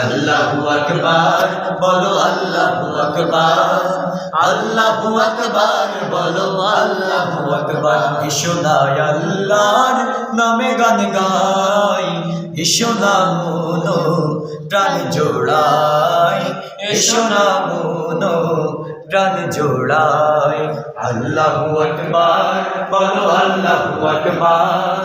আল্লাহু আকবার, বলো আল্লাহু আকবার। আল্লাহু আকবার, বলো আল্লাহু আকবার। না আল্লাহর নামে গান গাই, এসো না মনো প্রাণ জোড়াই, এসো না মনো প্রাণ জোড়াই। আল্লাহু আকবার, বলো আল্লাহু আকবার।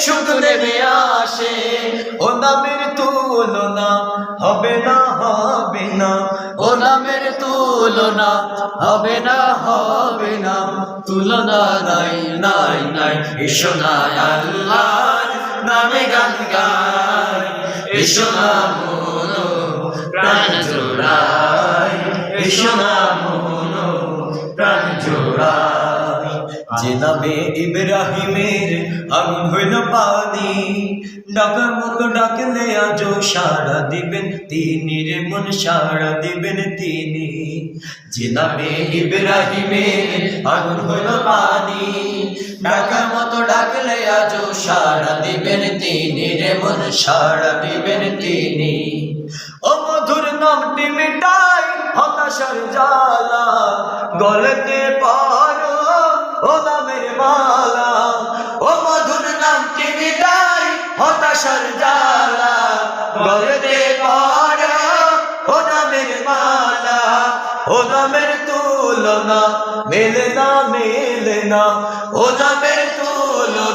সুখ নেমে আসে। ও নামের তুলনা হবে না হবে না। ও নামের তুলনা হবে না হবে না। তুলনা নাই নাই নাই। এসো না আল্লাহ নামে গান গাই। এসো না প্রাণ জোড়াই। এসো না যে নামে ইব্রাহিমের আগুন হইল পানি। ডাকার মতো ডাকলে আজ সাড়া দিবেন তিনি রে, মন সাড়া দিবেন তিনি। যে নামে ইব্রাহিমের আগুন হইল পানি, ডাকার মতো ডাকলে আজ সাড়া দিবেন তিনি রে, মন সাড়া দিবেন তিনি। ও মধুর নামটি মিটাই হতাশার জ্বালা, গলতে পারো ও মালা, ও মধুর নামটি মিটাই হতাশার জ্বালা। গলতে পারো ও নামের মালা, ও নামের মেলে না মেলে না। ও নামের তুলনা